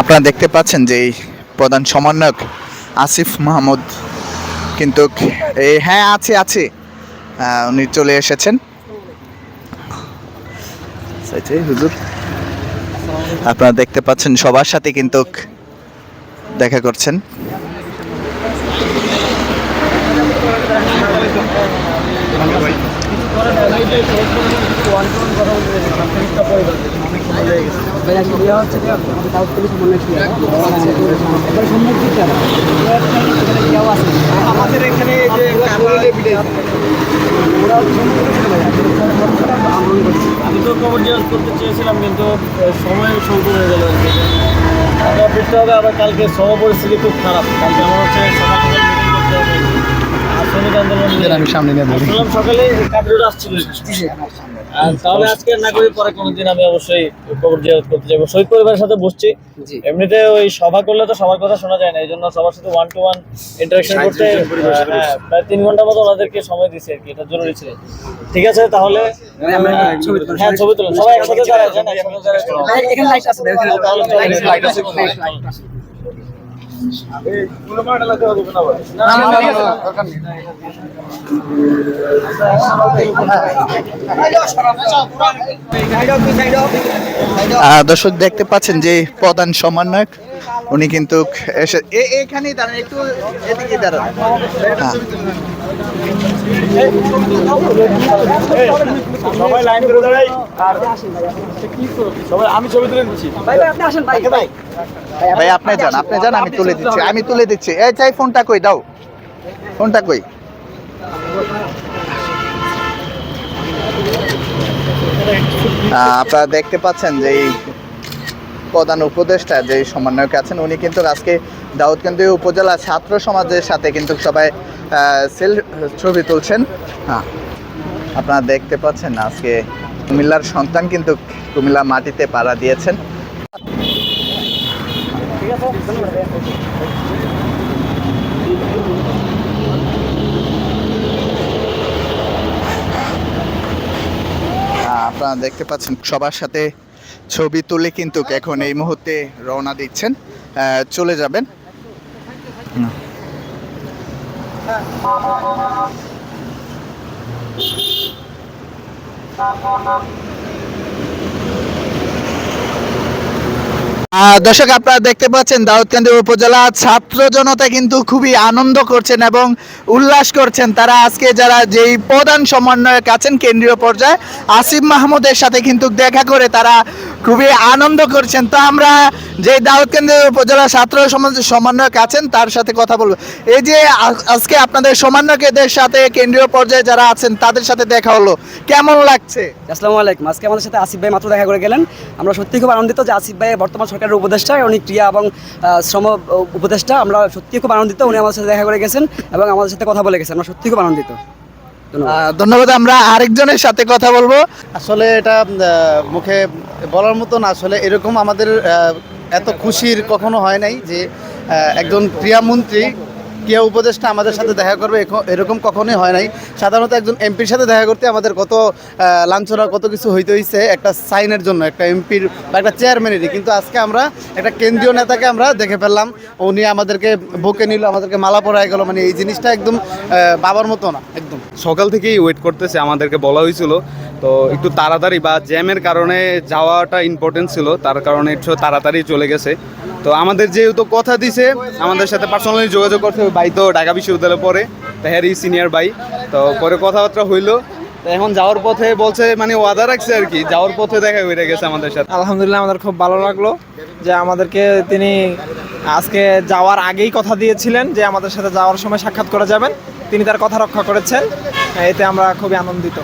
আপনারা দেখতে পাচ্ছেন যে এই প্রধান সমন্বয়ক আসিফ মাহমুদ কিন্তু এই হ্যাঁ আছে আছে। উনি চলে এসেছেন। হুজুর। আপনারা দেখতে পাচ্ছেন সবার সাথে কিন্তু দেখা করছেন। আমাদের এখানে যে আমি তো খবর জিজ্ঞাসা করতে চেয়েছিলাম, কিন্তু সময় স্বল্প হয়ে গেল। আর কি ফিরতে হবে, আবার কালকে সহ পরিস্থিতি খুব খারাপ। কালকে আমার হচ্ছে সকাল শ্রমিক আন্দোলন আমি সামনে নিয়ে ধরি। সকালে এই আসছিল তাহলে আজকে না করে পরে কোনোদিন আমি অবশ্যই খবর জিজ্ঞাসা করতে যাব। শহীদ পরিবারের সাথে বসছি। এমনিতে ওই সভা করলে তো সবার কথা শোনা যায় না এই জন্য সবার সাথে ওয়ান টু ওয়ান ইন্টারাকশন করতে হ্যাঁ প্রায় তিন ঘণ্টার মতো ওনাদেরকে সময় দিচ্ছে আর কি এটা জরুরি ছিল। ঠিক আছে তাহলে হ্যাঁ ছবি তুলুন। সবাই একসাথে দাঁড়ায় তাহলে চলে গেছে। লাইট আছে আহ, দর্শক দেখতে পাচ্ছেন যে প্রধান সমন্বয়ক উনি কিন্তু এখানেই দাঁড়ান একটু এদিকে দাঁড়ান হ্যাঁ। সবাই লাইন করে দাঁড়াই। আর সবাই আমি ছবি তুলে দিচ্ছি। ভাই আপনি যান আপনি যান আমি তুলে দিচ্ছি আমি তুলে দিচ্ছি। এই চাই ফোনটা কই? দাও। ফোনটা কই? আপনারা দেখতে পাচ্ছেন যে এই প্রধান উপদেষ্টা যে সমন্বয়ক আছেন উনি কিন্তু আজকে দাউদকান্দি উপজেলা ছাত্র সমাজের সাথে কিন্তু সবাই সেল ছবি তুলছেন। হ্যাঁ। আপনারা দেখতে পাচ্ছেন আজকে কুমিল্লার সন্তান কিন্তু কুমিল্লা মাটিতে পাড়া দিয়েছেন। আপনারা দেখতে পাচ্ছেন সবার সাথে ছবি তুলে কিন্তু এখন এই মুহূর্তে রওনা দিচ্ছেন। চলে যাবেন। দর্শক, আপনারা দেখতে পাচ্ছেন দাউদকান্দি উপজেলা। ছাত্র জনতা কিন্তু খুবই আনন্দ করছেন এবং উল্লাস করছেন। তারা আজকে যারা যেই প্রধান সমন্বয়ক আছেন কেন্দ্রীয় পর্যায়ে, আসিফ মাহমুদের সাথে কিন্তু দেখা করে তারা খুবই আনন্দ করছেন। তো আমরা যে দাউদকান্দি উপজেলা ছাত্র সমাজ সমন্বয়ক আছেন, তার সাথে কথা বলব। এই যে আজকে আপনাদের সমন্বয়কদের সাথে কেন্দ্রীয় পর্যায়ে যারা আছেন, তাদের সাথে দেখা হলো। কেমন লাগছে? আসসালামু আলাইকুম। আজকে আমাদের সাথে আসিফ ভাই মাত্র দেখা করে গেলেন। আমরা সত্যি খুব আনন্দিত যে আসিফ ভাই বর্তমান সরকারের উপদেষ্টা, উনি ক্রিয়া এবং শ্রম উপদেষ্টা। আমরা সত্যি খুব আনন্দিত উনি আমাদের সাথে দেখা করে গেছেন এবং আমাদের সাথে কথা বলে গেছেন। আমরা সত্যি খুব আনন্দিত। ধন্যবাদ। আমরা আরেকজনের সাথে কথা বলব। আসলে এটা মুখে বলার মতন আসলে এরকম আমাদের এত খুশির কখনো হয় নাই যে একজন ক্রীড়ামন্ত্রী ক্রিয়া উপদেষ্টা আমাদের সাথে দেখা করবে এরকম কখনোই হয় নাই। সাধারণত একজন এমপির সাথে দেখা করতে আমাদের কত লাঞ্ছনা, কত কিছু হইতে হইছে, একটা সাইনের জন্য, একটা এমপির বা একটা চেয়ারম্যানেরই। কিন্তু আজকে আমরা একটা কেন্দ্রীয় নেতাকে আমরা দেখে ফেললাম, উনি আমাদেরকে বুকে নিল, আমাদেরকে মালা পরায় গেল মানে এই জিনিসটা একদম বাবার মতো না, একদম। সকাল থেকেই ওয়েট করতেছে, আমাদেরকে বলা হয়েছিল। তো একটু তাড়াতাড়ি বা জ্যামের কারণে যাওয়াটা ইম্পর্টেন্ট ছিল, তার কারণে একটু তাড়াতাড়ি চলে গেছে। তো আমাদের যেহেতু কথা দিছে, আমাদের সাথে পার্সোনালি যোগাযোগ করতে ভাই তো ঢাকা বিশ্ববিদ্যালয়ে পড়ে তাহারই সিনিয়র ভাই। তো পরে কথাবার্তা হইল। এখন যাওয়ার পথে বলছে মানে ওয়াদা রাখছে আর কি, যাওয়ার পথে দেখা হয়ে গেছে আমাদের সাথে। আলহামদুলিল্লাহ, আমাদের খুব ভালো লাগল যে আমাদেরকে তিনি আজকে যাওয়ার আগেই কথা দিয়েছিলেন যে আমাদের সাথে যাওয়ার সময় সাক্ষাৎ করে যাবেন। তিনি তার কথা রক্ষা করেছেন। এতে আমরা খুবই আনন্দিত।